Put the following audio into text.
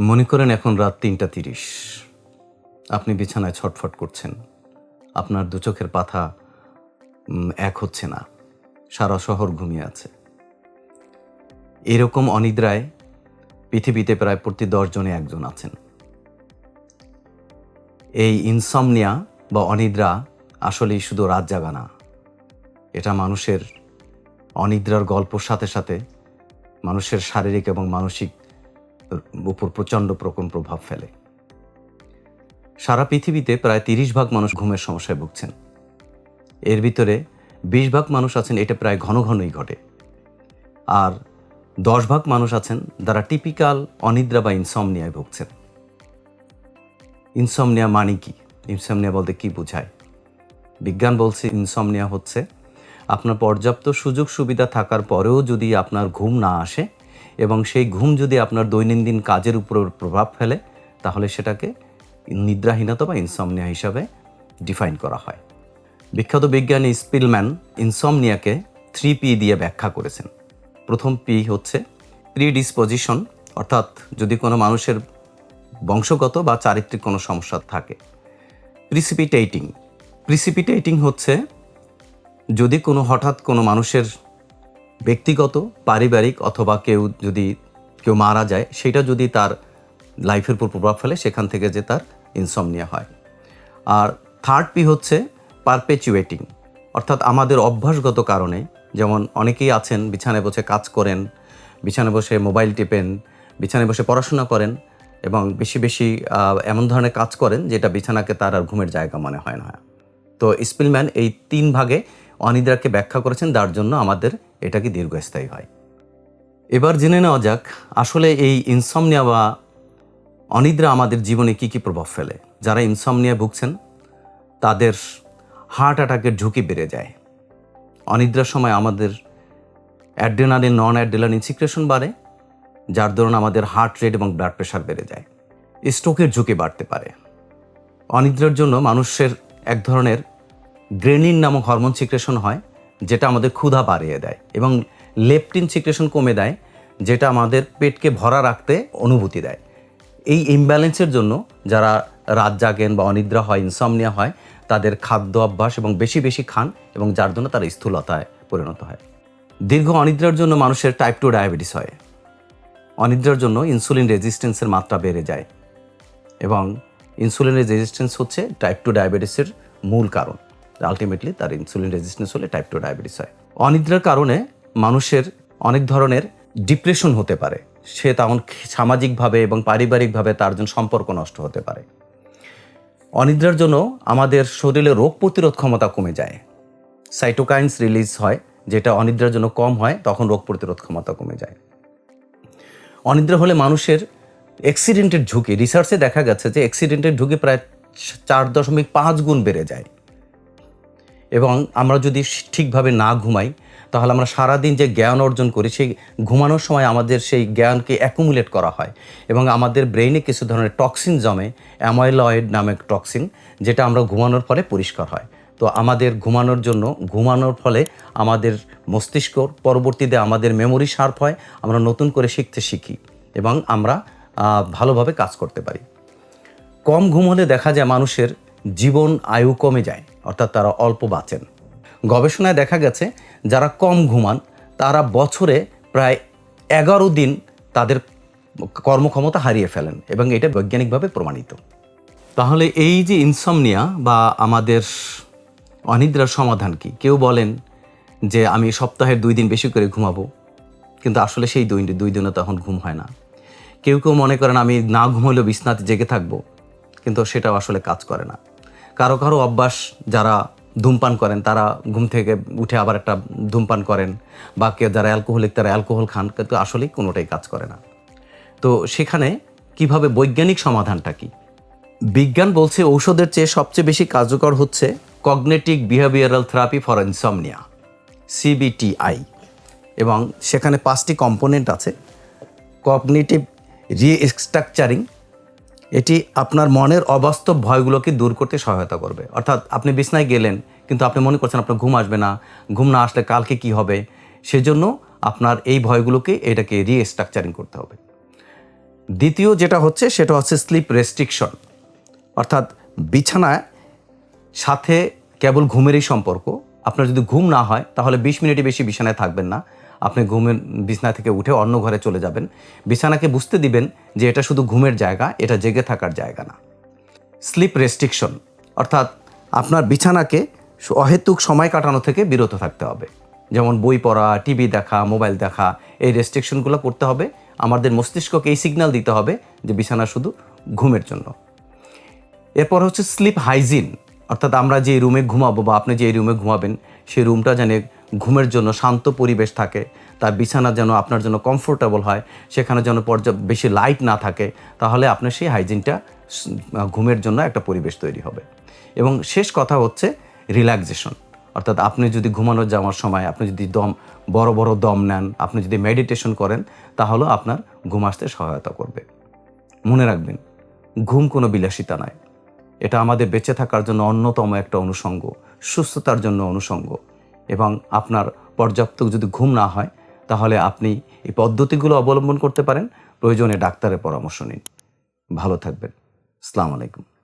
মনে করেন এখন রাত তিনটা তিরিশ। আপনি বিছানায় ছটফট করছেন। আপনার দু চোখের পাথা এক হচ্ছে না। সারা শহর ঘুমিয়ে আছে। এরকম অনিদ্রায় পৃথিবীতে প্রায় প্রতি দশজনে একজন আছেন। এই ইনসমনিয়া বা অনিদ্রা আসলেই শুধু রাত জাগা না। এটা মানুষের অনিদ্রার গল্পর সাথে সাথে মানুষের শারীরিক এবং মানসিক উপর প্রচণ্ড প্রকম প্রভাব ফেলে। সারা পৃথিবীতে প্রায় তিরিশ ভাগ মানুষ ঘুমের সমস্যায় ভুগছেন। এর ভিতরে বিশ ভাগ মানুষ আছেন, এটা প্রায় ঘন ঘনই ঘটে। আর দশ ভাগ মানুষ আছেন যারা টিপিক্যাল অনিদ্রা বা ইনসমনিয়ায় ভুগছেন। ইনসমনিয়া মানে কি? ইনসমনিয়া বলতে কি বোঝায়? বিজ্ঞান বলছে ইনসমনিয়া হচ্ছে আপনার পর্যাপ্ত সুযোগ সুবিধা থাকার পরেও যদি আপনার ঘুম না আসে এবং সেই ঘুম যদি আপনার দৈনন্দিন কাজের উপর প্রভাব ফেলে, তাহলে সেটাকে নিদ্রাহীনতা বা ইনসমনিয়া হিসাবে ডিফাইন করা হয়। বিখ্যাত বিজ্ঞানী স্পিলম্যান ইনসমনিয়াকে থ্রি পি দিয়ে ব্যাখ্যা করেছেন। প্রথম পি হচ্ছে প্রিডিসপোজিশন অর্থাৎ যদি কোনো মানুষের বংশগত বা চারিত্রিক কোনো সমস্যা থাকে প্রিসিপিটেটিং প্রিসিপিটেটিং হচ্ছে যদি কোনো হঠাৎ কোনো মানুষের ব্যক্তিগত, পারিবারিক অথবা কেউ যদি কেউ মারা যায়, সেটা যদি তার লাইফের উপর প্রভাব ফেলে, সেখান থেকে যে তার ইনসমনিয়া হয়। আর থার্ড পি হচ্ছে পারপেচুয়েটিং অর্থাৎ আমাদের অভ্যাসগত কারণে, যেমন অনেকেই আছেন, বিছানায় বসে কাজ করেন, বিছানায় বসে মোবাইল টিপেন, বিছানায় বসে পড়াশোনা করেন এবং বেশি বেশি এমন ধরনের কাজ করেন, যেটা বিছানাকে তার আর ঘুমের জায়গা মনে হয় না। তো স্পিলম্যান এই তিন ভাগে অনিদ্রাকে ব্যাখ্যা করেছেন, যার জন্য আমাদের এটা কি দীর্ঘস্থায়ী হয়? এবার জেনে নেওয়া যাক, আসলে এই ইনসমনিয়া বা অনিদ্রা আমাদের জীবনে কি কি প্রভাব ফেলে? যারা ইনসমনিয়ায় ভুগছেন, তাদের হার্ট অ্যাটাকের ঝুঁকি বেড়ে যায়। অনিদ্রার সময় আমাদের অ্যাড্রেনালিন নন অ্যাড্রেনালিন সিক্রেশন বাড়ে, যার দরুন আমাদের হার্ট রেট এবং ব্লাড প্রেশার বেড়ে যায়। স্ট্রোকের ঝুঁকি বাড়তে পারে। অনিদ্রার জন্য মানুষের এক ধরনের গ্রেনিন নামক হরমোন সিক্রেশন হয় যেটা আমাদের ক্ষুধা বাড়িয়ে দেয় এবং লেপটিন সিক্রেশন কমে দেয়, যেটা আমাদের পেটকে ভরা রাখতে অনুভূতি দেয়। এই ইমব্যালেন্সের জন্য যারা রাত জাগেন বা অনিদ্রা হয় ইনসমনিয়া হয়, তাদের খাদ্য অভ্যাস এবং বেশি বেশি খান এবং যার জন্য তারা স্থূলতায় পরিণত হয়। দীর্ঘ অনিদ্রার জন্য মানুষের টাইপ টু ডায়াবেটিস হয়। অনিদ্রার জন্য ইনসুলিন রেজিস্ট্যান্সের মাত্রা বেড়ে যায় এবং ইনসুলিনের রেজিস্ট্যান্স হচ্ছে টাইপ টু ডায়াবেটিসের মূল কারণ। আলটিমেটলি তার ইনসুলিন রেজিস্ট্যান্স হলে টাইপ টু ডায়াবেটিস হয়। অনিদ্রার কারণে মানুষের অনেক ধরনের ডিপ্রেশন হতে পারে। সে তখন সামাজিকভাবে এবং পারিবারিকভাবে তার জন্য সম্পর্ক নষ্ট হতে পারে। অনিদ্রার জন্য আমাদের শরীরে রোগ প্রতিরোধ ক্ষমতা কমে যায়। সাইটোকাইন্স রিলিজ হয়, যেটা অনিদ্রার জন্য কম হয়, তখন রোগ প্রতিরোধ ক্ষমতা কমে যায়। অনিদ্রা হলে মানুষের অ্যাক্সিডেন্টের ঝুঁকি রিসার্চে দেখা গেছে যে অ্যাক্সিডেন্টের ঝুঁকি প্রায় চার দশমিক পাঁচ গুণ বেড়ে যায়। এবং আমরা যদি ঠিকভাবে না ঘুমাই, তাহলে আমরা সারাদিন যে জ্ঞান অর্জন করি, সেই ঘুমানোর সময় আমাদের সেই জ্ঞানকে অ্যাকুমুলেট করা হয় এবং আমাদের ব্রেইনে কিছু ধরনের টক্সিন জমে অ্যাময়লয়েড নামক টক্সিন যেটা আমরা ঘুমানোর ফলে পরিষ্কার হয়। তো আমাদের ঘুমানোর জন্য, ঘুমানোর ফলে আমাদের মস্তিষ্ক পরবর্তীতে আমাদের মেমোরি শার্প হয়, আমরা নতুন করে শিখতে শিখি এবং আমরা ভালোভাবে কাজ করতে পারি। কম ঘুম হলে দেখা যায় মানুষের জীবন আয়ু কমে যায়। অর্থাৎ তারা অল্প বাঁচেন। গবেষণায় দেখা গেছে, যারা কম ঘুমান, তারা বছরে প্রায় এগারো দিন তাদের কর্মক্ষমতা হারিয়ে ফেলেন এবং এটা বৈজ্ঞানিকভাবে প্রমাণিত। তাহলে এই যে ইনসমনিয়া বা আমাদের অনিদ্রার সমাধান কি? কেউ বলেন যে, আমি সপ্তাহের দুই দিন বেশি করে ঘুমাবো। কিন্তু আসলে সেই দুই দুই দিনও তখন ঘুম হয় না। কেউ কেউ মনে করেন, আমি না ঘুমলেও বিছনাতে জেগে থাকব। কিন্তু সেটাও আসলে কাজ করে না। কারও কারও অভ্যাস যারা ধূমপান করেন, তারা ঘুম থেকে উঠে আবার একটা ধূমপান করেন, বা কেউ যারা অ্যালকোহলিক তারা অ্যালকোহল খান, কিন্তু আসলেই কোনোটাই কাজ করে না। তো সেখানে কীভাবে বৈজ্ঞানিক সমাধানটা কি? বিজ্ঞান বলছে ঔষধের চেয়ে সবচেয়ে বেশি কার্যকর হচ্ছে cognitive behavioural therapy for insomnia CBTI এবং সেখানে পাঁচটি কম্পোনেন্ট আছে কগনিটিভ রিস্ট্রাকচারিং এটি আপনার মনের অবাস্তব ভয়গুলোকে দূর করতে সহায়তা করবে। অর্থাৎ আপনি বিছনায় গেলেন, কিন্তু আপনি মনে করছেন আপনার ঘুম আসবে না, ঘুম না আসলে কালকে কি হবে? সেজন্য আপনার এই ভয়গুলোকে এটাকে রিস্ট্রাকচারিং করতে হবে। দ্বিতীয় যেটা হচ্ছে, সেটা হচ্ছে স্লিপ রেস্ট্রিকশন অর্থাৎ বিছানায় সাথে কেবল ঘুমেরই সম্পর্ক। আপনার যদি ঘুম না হয়, তাহলে বিশ মিনিটে বেশি বিছানায় থাকবেন না। আপনি ঘুমের বিছানা থেকে উঠে অন্য ঘরে চলে যাবেন। বিছানাকে বুঝতে দিবেন যে এটা শুধু ঘুমের জায়গা, এটা জেগে থাকার জায়গা না। স্লিপ রেস্ট্রিকশন অর্থাৎ আপনার বিছানাকে অহেতুক সময় কাটানো থেকে বিরত থাকতে হবে। যেমন বই পড়া, টিভি দেখা, মোবাইল দেখা, এই রেস্ট্রিকশনগুলো করতে হবে। আমাদের মস্তিষ্ককে এই সিগন্যাল দিতে হবে যে বিছানা শুধু ঘুমের জন্য। এরপর হচ্ছে স্লিপ হাইজিন অর্থাৎ আমরা যে রুমে ঘুমাবো বা আপনি যে রুমে ঘুমাবেন, সেই রুমটা যেন ঘুমের জন্য শান্ত পরিবেশ থাকে, তার বিছানা যেন আপনার জন্য কমফোর্টেবল হয়, সেখানে যেন পর্যাপ্ত বেশি লাইট না থাকে, তাহলে আপনার সেই হাইজিনটা ঘুমের জন্য একটা পরিবেশ তৈরি হবে। এবং শেষ কথা হচ্ছে রিল্যাক্সেশন অর্থাৎ আপনি যদি ঘুমানো যাওয়ার সময় আপনি যদি দম, বড় বড় দম নেন, আপনি যদি মেডিটেশন করেন তাহলেও আপনার ঘুম আসতে সহায়তা করবে। মনে রাখবেন, ঘুম কোনো বিলাসিতা নয়। এটা আমাদের বেঁচে থাকার জন্য অন্যতম একটা অনুষঙ্গ, সুস্থতার জন্য অনুষঙ্গ। এবং আপনার পর্যাপ্ত যদি ঘুম না হয়, তাহলে আপনি এই পদ্ধতিগুলো অবলম্বন করতে পারেন। প্রয়োজনে ডাক্তারের পরামর্শ নিন। ভালো থাকবেন। আসসালামু আলাইকুম।